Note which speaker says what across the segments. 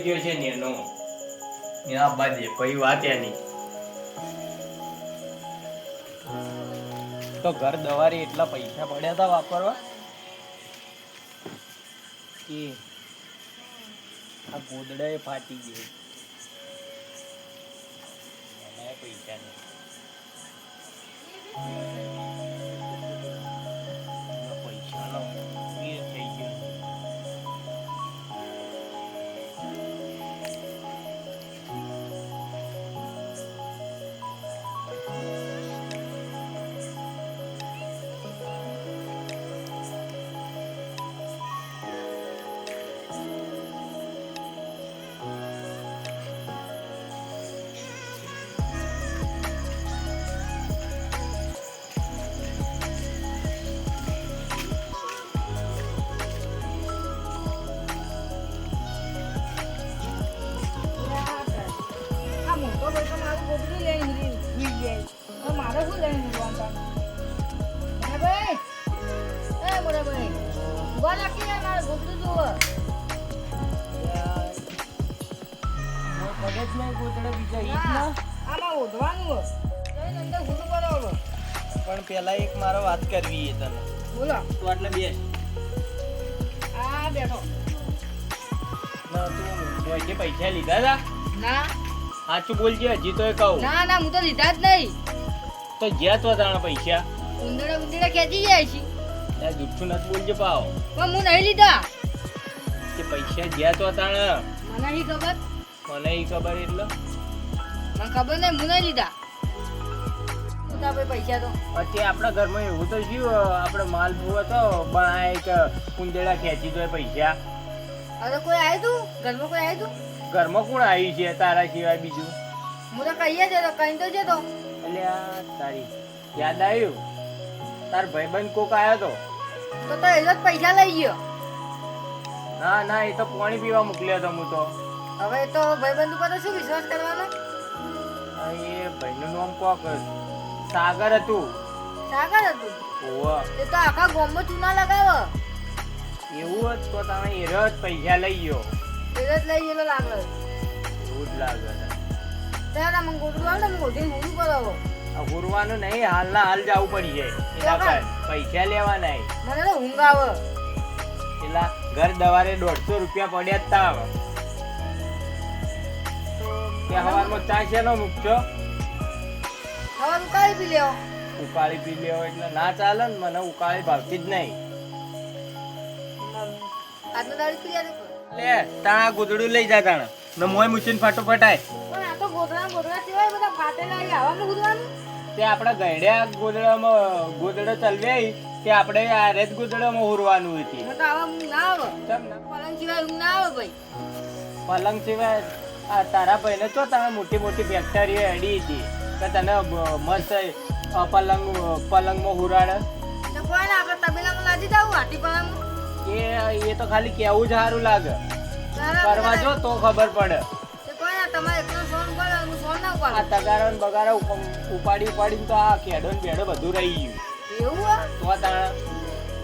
Speaker 1: લઈ ગયો છે નેનો આ બાજે, કોઈ વાત નહીં. તો ઘર દવારી એટલા પૈસા પડ્યા હતા વાપરવા? કે આ ગોદડા ફાટી ગઈ એના પૈસા નહીં. જ નહીં ગોતડે બીજા ઈ
Speaker 2: ના,
Speaker 1: ના.
Speaker 2: આમાં ઓઢવાનું કરો
Speaker 1: પણ પેલા એક મારો વાત કરવી એ તને.
Speaker 2: બોલો.
Speaker 1: તું આટલે બે
Speaker 2: આ બેઠો.
Speaker 1: ના તું કોઈથી પૈસા લીધા હતા
Speaker 2: ના.
Speaker 1: સાચું બોલજે હજી તો એ કહું.
Speaker 2: ના ના હું તો લીધા જ નહીં.
Speaker 1: તો જ્યાં તો તાણા પૈસા.
Speaker 2: ઉંદરડા ઉંદરડા ખેંચી જાય છે.
Speaker 1: ત્યાં જુઠ્ઠું નથી બોલજે પાવ
Speaker 2: પણ હું નહીં લીધા.
Speaker 1: કે પૈસા જ્યાં તો તાણા
Speaker 2: મને નહીં ખબર.
Speaker 1: મને ઈ ખબર એટલે.
Speaker 2: મને ખબર નહીં હું નહીં લીધા પૈસા તો
Speaker 1: પછી આપણા ઘરમાં એવું તો શું આપણે માલ ભૂવો તો બનાય કે કુંદેડા ખેંચી દો પૈસા.
Speaker 2: અરે કોઈ આવ્યું તું? ઘરમાં કોઈ આવ્યું તું?
Speaker 1: ઘરમાં કોણ આવ્યું છે તારા સિવાય બીજું?
Speaker 2: હું તો કહીએ જતો કહી તો જતો
Speaker 1: એટલે આ તારી યાદ આવ્યું? તાર ભાઈબંધ કોક આવ્યો તો?
Speaker 2: તો તો એ જ પૈસા લઈ ગયો.
Speaker 1: ના ના એ તો પાણી પીવા મોકલ્યો હતો હું તો.
Speaker 2: હવે તો ભાઈબંધ ઉપર શું વિશ્વાસ કરવાનો?
Speaker 1: અહીં એ ભાઈનું નામ કોક સાગર હતું.
Speaker 2: સાગર હતું?
Speaker 1: ઓવા
Speaker 2: એ તો આખા ગોમમાં ચૂના લગાવો
Speaker 1: એવું જ તો તમે એરો જ પૈસા લઈ ગયો.
Speaker 2: એનો જ લઈ ગયેલો લાગે.
Speaker 1: એવું જ લાગે
Speaker 2: ત્યારે મને ગોટલું આવે હું ઓઢીને ઊંધું કરાવો
Speaker 1: ગુરવાનું નહીં હાલના હાલ જવું પડી જાય. એના કારણે. પૈસા લેવા નહીં.
Speaker 2: મને તો ઊંઘ આવે.
Speaker 1: પેલા ઘર દવારે દોઢસો રૂપિયા પડ્યા જ તા કે હવારમાં ચા શેનો મૂકશો?
Speaker 2: હવે ઉકાળી પી લેવો
Speaker 1: ઉકાળી પી લેવો એટલે ના ચાલે ને મને ઉકાળી ભાવતી જ નહીં.
Speaker 2: આજનો દાડી પી જાય
Speaker 1: લે તા ગુદડું લઈ જા તાણ. ને મોય મૂકીને ફટોફટાય
Speaker 2: પણ આ તો ગોધરા ગોધરા સિવાય બધા ફાટેલા એ હવામાં ગુદવાનું
Speaker 1: તે આપણા ગયડ્યા ગોદડામાં ગોદડો ચલવ્યાઈ તે આપણે આ રેત ગોદડામાં ઉરવાનું હતી?
Speaker 2: પલંગ સિવાય ના આવે ભાઈ
Speaker 1: પલંગ સિવાય આ તારા ભાઈને તો તમે મોટી મોટી ફેક્ટરી અડી હતી. કે તને મસ્ત પલંગ પલંગમાં હુરાડે.
Speaker 2: તો કોઈ ને આપણે તબેલામાં લાદી દઉં હાથી પલંગ?
Speaker 1: એ એ તો ખાલી કેવું જ સારું લાગે. કરવા જો તો ખબર પડે. આ
Speaker 2: ઉપાડું.
Speaker 1: ને બગારા ઉપ- ઉપાડી ઉપાડીને તો આ કેડો ને બેડો બધું રહી ગયું.
Speaker 2: એવું
Speaker 1: તો આ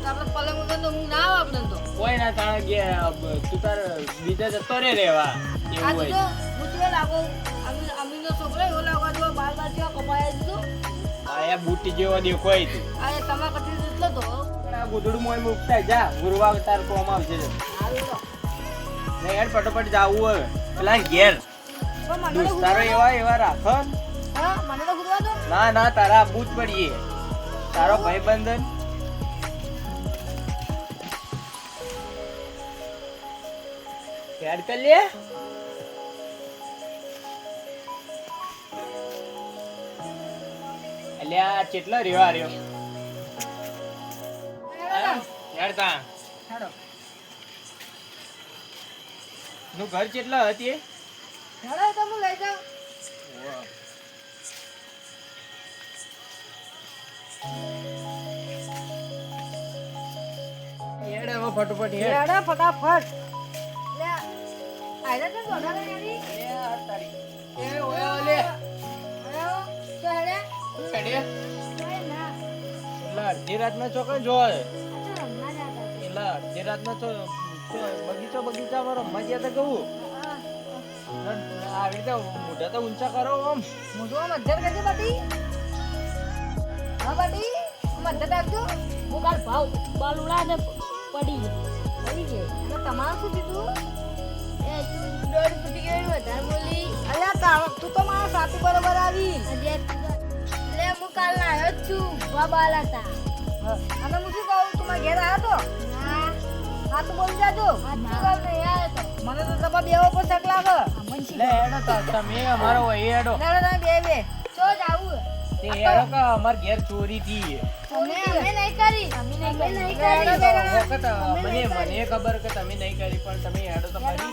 Speaker 2: આપણે પલંગ વગર તો ઊંઘ ના આવે આપણે તો?
Speaker 1: કોઈ ના તાણે તું તાર બીજા જતો રે રેવા એવું હોય
Speaker 2: હું
Speaker 1: આયા બુટી જેવો દેખાય
Speaker 2: આ
Speaker 1: આ યાર હોય પેલા ઘેર. દોસ્તારો એવા એવા રાખો ને. ના, તારા આબુ જ પડીએ. તારો ભાઈ બંધન એડ કરી લે. એટલે આ કેટલો રહ્યો રહ્યો
Speaker 2: હેડો
Speaker 1: નું ઘર કેટલા હતી?
Speaker 2: હેડો તો હું લઈ જાઉં
Speaker 1: હેડ હવે ફટોફટ હેડ
Speaker 2: હેડો ફટાફટ લે આયલા તો ગોધરા યારી
Speaker 1: એ આ તારી. એ ઓય ઓલે.
Speaker 2: હેડો તો હેડે
Speaker 1: હેડે.
Speaker 2: કોઈ ના
Speaker 1: એટલે અડધી રાતના ચોકડ જોય
Speaker 3: હતા.
Speaker 1: એટલે અડધી રાતના તો બગીચો બગીચામાં રમવા ગયા તા કહું આવી રીતે મોઢા તો ઊંચા કરો આમ.
Speaker 2: મોઢું અધ્ધર કરજે બાટી. હા બાટી. અધ્ધર રાખજો.
Speaker 3: હું કાલ ભાવ બાલુડા ને પડી ગયો.
Speaker 2: પડી ગઈ અને તમારું શું કીધું?
Speaker 3: એ દોડ ફૂટી ગયો વધારે બોલી.
Speaker 2: અલ્યા તું તો મારા સાથી બરોબર આવી.
Speaker 3: હું કાલ ના આવ્યો છું. ભા હતા
Speaker 2: અને હું શું કહું? તું મારા ઘેર આવ્યો તો? હા તો બોલ જાજો.
Speaker 3: નહીં
Speaker 2: મને તો તમારા બેવો પર શક લાગે.
Speaker 1: લે એડો તો તમે અમારો એ એડો
Speaker 2: ના ના બે બે.
Speaker 3: ચો જાવું
Speaker 1: તે એડો કે અમાર ઘેર ચોરી થી
Speaker 3: અમે અમે નહીં કરી. અમે નહીં
Speaker 2: કરી.
Speaker 3: કરી
Speaker 1: વખત મને મને ખબર કે તમે નહીં કરી પણ તમે હેડો તો ખરી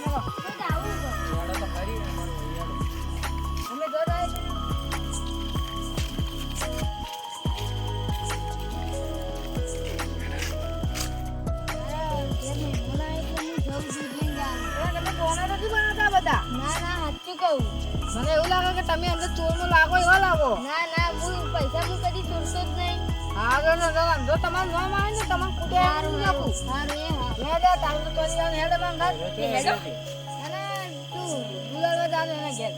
Speaker 3: કહું.
Speaker 2: મને એવું લાગે કે તમે અંદર ચોરમાં લાગો એવા લાગો.
Speaker 3: ના ના હું પૈસા હું કદી ચોરતો જ નહીં.
Speaker 2: હા જો જો તમારું નામ આવે ને તમારું કુટે નાખું
Speaker 3: એ હા.
Speaker 2: હેડે તારું તો હેડે
Speaker 1: હેડો તો
Speaker 2: હેડો.
Speaker 1: હેડો.
Speaker 2: અને તું ગુલાબા જાજો એના ઘેર.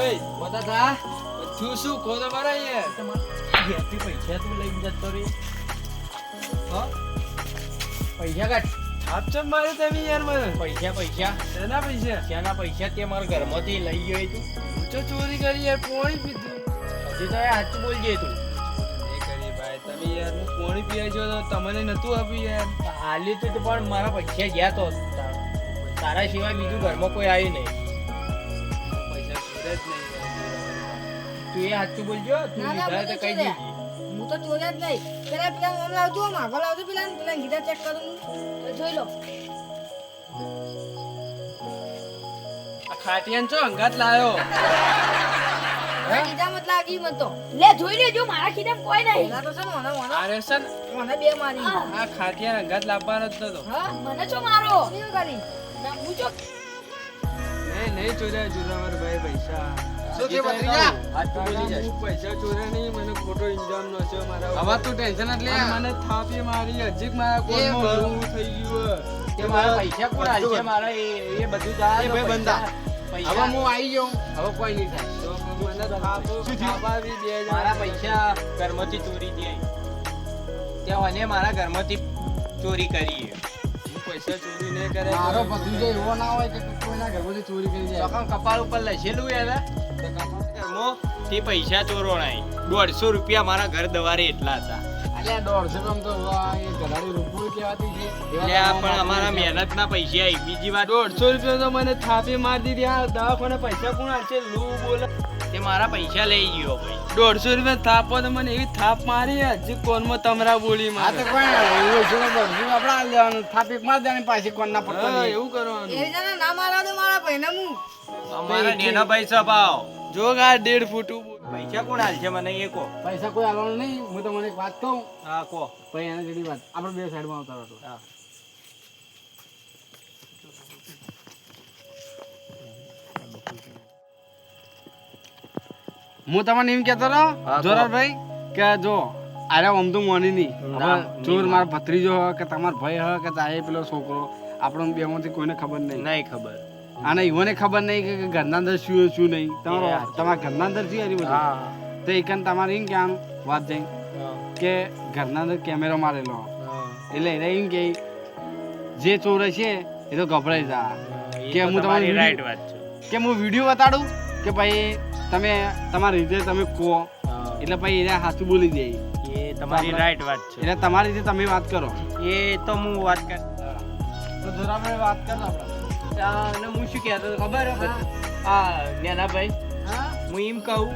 Speaker 1: સુખીભાઈ, બધા થા? શું ખો તો મારા અહીંયા. પૈસા તું લઈને જતો રે. હો? પૈસા કાઢ.
Speaker 4: આપચમ મારે તમે યાર મને
Speaker 1: પૈસા પૈસા
Speaker 4: શેના પૈસા
Speaker 1: ક્યાંના પૈસા તે મારા ઘરમાંથી લઈ ગયો તું
Speaker 4: હું ચોરી કરી યાર પોણી પીધું
Speaker 1: હજી તો સાચું બોલજે તું
Speaker 4: ભાઈ તમે યાર હું પોણી છો તો તમને નતું આપ્યું યાર
Speaker 1: હાલી તું તો પણ મારા પૈસા ગયા તો તારા સિવાય બીજું ઘરમાં કોઈ આવ્યું નહીં તું એ સાચું બોલજો તું
Speaker 2: ના, ના,
Speaker 1: લીધા તો
Speaker 2: કહી
Speaker 1: દેજે.
Speaker 2: હું તો ચોર્યા જ નહીં. પેલા પેલા ઓમ લાવજો માગો લાવજો પેલા પેલા ગીતા ચેક કરું હું. જોઈ લો.
Speaker 4: આ ખાટિયાન છો અંગાત લાયો?
Speaker 2: ગીતા મત લાગી મત તો.
Speaker 3: લે જોઈ લેજો મારા કોઈ નહીં.
Speaker 2: તો છે મને મને મને બે મારી.
Speaker 4: આ ખાટિયાન અંગાત લાવવાનો જ નતો.
Speaker 2: હા?
Speaker 3: મને છો મારો?
Speaker 2: શું કરી
Speaker 3: ના, હું છો?
Speaker 4: નહીં નહીં ચોર્યા જોરાવર ભાઈ પૈસા. પૈસા ચોર્યા નહીં મને ખોટો ઇન્જામ મારા
Speaker 1: હવે. તું ટેન્શન જ
Speaker 4: મને થાપી મારી હજીક મારા થઈ ગયું
Speaker 1: કે મારા પૈસા કોણ મારા એ બધું જા
Speaker 4: ભાઈ બંધા.
Speaker 1: પૈસા
Speaker 5: હવે હું આવી ગયો. હવે કોઈ નહીં થાય.
Speaker 4: આવી.
Speaker 1: મારા પૈસા ઘરમાંથી ચોરી દે. ત્યાં અને મારા ઘરમાંથી ચોરી કરી
Speaker 4: પૈસા ચોરી નહીં કરે
Speaker 5: મારો ભત્રીજો એવો ના હોય કે કોઈના ઘરમાંથી ચોરી કરી જાય.
Speaker 1: કપાળ ઉપર લખેલું યાર. ઘરમાં તે પૈસા ચોરોણાય દોઢસો રૂપિયા મારા ઘર દવારે એટલા હતા.
Speaker 5: દોઢસો તો રૂપિયો કહેવાતી છે. એવા
Speaker 1: એટલે પણ અમારા
Speaker 5: અમારા
Speaker 1: મહેનતના પૈસા આવી બીજી વાત
Speaker 4: દોઢસો રૂપિયા તો મને થાપી મારી દીધી. આ દવાખાને પૈસા કોણ હાલશે લૂ બોલે.
Speaker 1: તે મારા પૈસા લઈ ગયો ભાઈ.
Speaker 4: દોઢસો રૂપિયા થાપો તો મને એવી થાપ મારી હજી કોનમાં તમરા બોલી
Speaker 5: આ તો
Speaker 4: મારે
Speaker 5: કોઈ એવું છે ને આપણે લેવાનું? થાપી માર દેવાની પાછી
Speaker 4: હા, એવું કરવાનું.
Speaker 2: ના મારા દે મારા ભાઈને હું
Speaker 1: અમારા નેના ભાઈ સ્વભાવ.
Speaker 4: જો આ દેડ ફૂટું
Speaker 1: પૈસા કોણ હાલ છે મને એ કહો.
Speaker 5: પૈસા કોઈ હાલવાનું નહીં. હું તમને એક વાત કહું.
Speaker 1: હા કહો.
Speaker 5: પછી એના જેવી વાત. આપણે બે સાઈડમાં આવતા રહો
Speaker 1: હા.
Speaker 5: હું તમને એમ કહેતો રહો. જોરાભાઈ કે જો અરે આમ તો મોની નહીં. ચોર મારો ભત્રીજો હ કે તમારો ભાઈ હ કે ચાહે પેલો છોકરો આપણને બેમાંથી કોઈને ખબર નહીં.
Speaker 1: નહીં ખબર.
Speaker 5: અને ઈવોને ખબર નહીં કે ઘરના અંદર શું શું નહીં. તમારો તમારા ઘરના અંદર શું હરી બધું? તો એકન તમારે એમ કહેવાનું વાત જઈ. કે ઘરના અંદર કેમેરો મારેલો. એટલે એને એમ કે જે ચોર છે એ તો ગભરાઈ જા. કે હું તમારી
Speaker 1: રાઈટ વાત છે.
Speaker 5: કે હું વીડિયો બતાડું? કે ભાઈ તમે તમારી રીતે તમે કહો. એટલે ભાઈ એને સાચું બોલી દે.
Speaker 1: એ તમારી રાઈટ વાત છે.
Speaker 5: એટલે તમારી રીતે તમે વાત કરો.
Speaker 1: એ તો હું વાત કર
Speaker 5: તો જોરાભાઈ વાત કરો આપણે
Speaker 1: અને હું શું કહેતો હતો ખબર? હા નેનાભાઈ
Speaker 2: હા?
Speaker 1: હું એમ કહું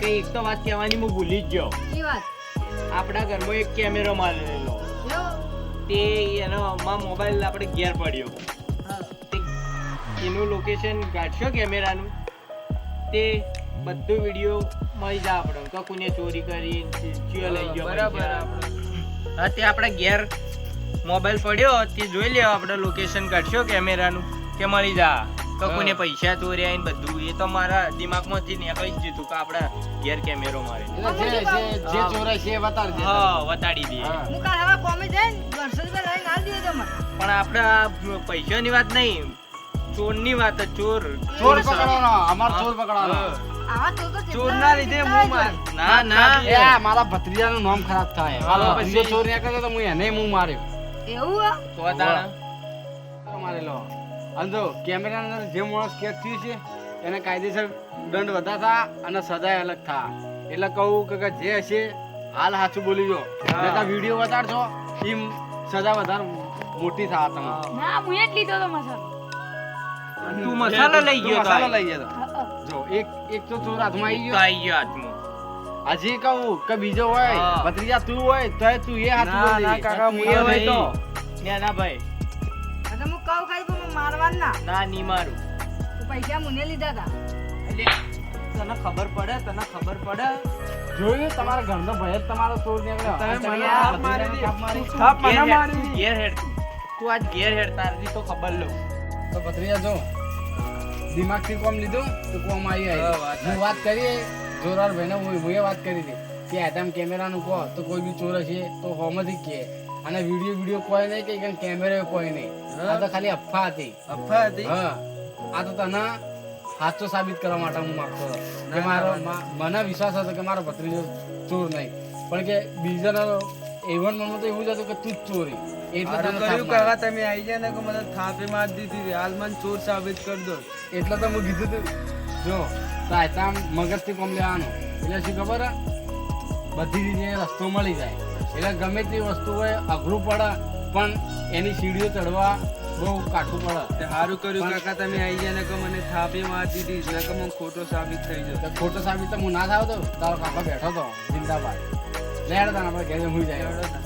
Speaker 1: કે એક તો વાત કહેવાની હું ભૂલી જ ગયો. આપણા ઘરમાં એક કેમેરો મારેલો. તે એનો માં મોબાઈલ આપણે ઘેર પડ્યો. એનું લોકેશન કાઢશો કેમેરાનું તે બધું વીડિયો મળી જાય આપણે. તો કોને ચોરી કરી ચિયો લઈ ગયો
Speaker 4: બરાબર આપણે.
Speaker 1: હા તે આપણે ઘેર મોબાઈલ પડ્યો. તે જોઈ લેવો આપણે લોકેશન કાઢશો કેમેરાનું કે મળી જા. તો
Speaker 4: હા.
Speaker 1: પૈસા ચોર્યા ને બધું એ તો મારા દિમાગમાંથી નીકળી જ જતું કે આપણે ઘેર કેમેરો મારે.
Speaker 5: જે જે જે ચોરાય છે વતાડી દે.
Speaker 1: હા વતાડી દે.
Speaker 5: હું.
Speaker 2: કાલ હવે કોમે જઈને દોઢસો રૂપિયા લઈને આલ દીધો મને
Speaker 1: પણ આપણે આ પૈસાની વાત નહીં ચોરની વાત ચોર.
Speaker 5: ચોર પકડવાનો અમાર ચોર પકડવાનો.
Speaker 2: ચોર
Speaker 4: ના લીધે હું
Speaker 1: ના ના
Speaker 5: મારા ભત્રીજાનું નામ ખરાબ થાય. હાલો
Speaker 1: પછી-
Speaker 5: પછી ચોર નીકળ્યો તો હું એને હું માર્યો.
Speaker 2: એવું
Speaker 1: તો તાણા
Speaker 5: મારેલો અને જો કેમેરાની અંદર જે માણસ કેદ થયું છે એને કાયદેસર દંડ વધા થા અને સજાય અલગ થા એટલે કહું કે કે જે હશે હાલ સાચું બોલી જો. વીડિયો બતાડશો એમ સજા વધારે મોટી થા તમે
Speaker 3: ના હું એ જ લીધો તો મસાલો.
Speaker 1: તું મસાલો લઈ ગયો
Speaker 5: મસાલો લઈ ગયો જો એક એક તો ચોર હાથમાં આવી ગયો.
Speaker 1: આવી ગયો હાથમાં.
Speaker 5: હજી કહું કે બીજો હોય. ભત્રીજા તું હોય તો તું એ હાથું
Speaker 4: ના,
Speaker 5: બોલી
Speaker 4: ના, કાકા, હું
Speaker 1: એ હોય તો. ના ના ભાઈ.
Speaker 2: પણ ના
Speaker 1: ના નહીં મારું.
Speaker 2: તો પૈસા મને લીધા હતા
Speaker 1: એટલે તને ખબર પડે તને ખબર પડે.
Speaker 5: જોયું તમારા ઘરનો ભય જ તમારો ચોર નીકળ્યો.
Speaker 4: તમે મને થાપ મારી
Speaker 5: ભત્રીજાને થાપ
Speaker 4: મને મારી
Speaker 1: તું હેડ તું. તું આજ ગેર હેડ તારી તો ખબર લઉં
Speaker 5: તો ભત્રીજા જો. દિમાગથી કોમ લીધું તો કોમ આવી આવી.
Speaker 4: વાત
Speaker 5: હું વાત કરી જોરાર ભાઈને હું હું વાત કરી હતી. કે કેમેરા કેમેરાનું કહો તો કોઈ બી ચોર હશે તો હોમથી જ કહે અને વીડિયો વીડિયો કોઈ નહીં કે કેમ કેમેરો કોઈ નહીં. આ તો ખાલી અફવા હતી
Speaker 4: અફવા હતી
Speaker 5: હા. આ તો તને સાચો સાબિત કરવા માટે હું માંગતો હતો. કે મારો મને વિશ્વાસ હતો કે મારો ભત્રીજો ચોર નહીં. પણ કે બીજાનો એવન મનમાં તો એવું જ હતું કે તું જ ચોરી. એટલે મારી.
Speaker 4: કાકા તમે આવી ગયા ને કે મને થાપે મારી દીધી હાલ મને ચોર સાબિત કરી દો.
Speaker 5: એટલે તો હું કીધું તું. જો તામ મગજથી કોમ લેવાનું. એટલે શું ખબર? બધી રીતે રસ્તો મળી જાય. એટલે ગમે તે વસ્તુ હોય અઘરું પડે પણ એની સીડીઓ ચડવા બહુ કાઠું પડે.
Speaker 4: તે સારું કર્યું કાકા તમે આવી ગયા ને કે મને થાપી મારી દીધી ને કે મને ખોટો સાબિત થઈ
Speaker 5: જશે ખોટો સાબિત તો હું ના થાવ તો? તારો કાકા બેઠો તો જિંદાબાદ. લેડ તારા આપણે ઘેર હું જાય.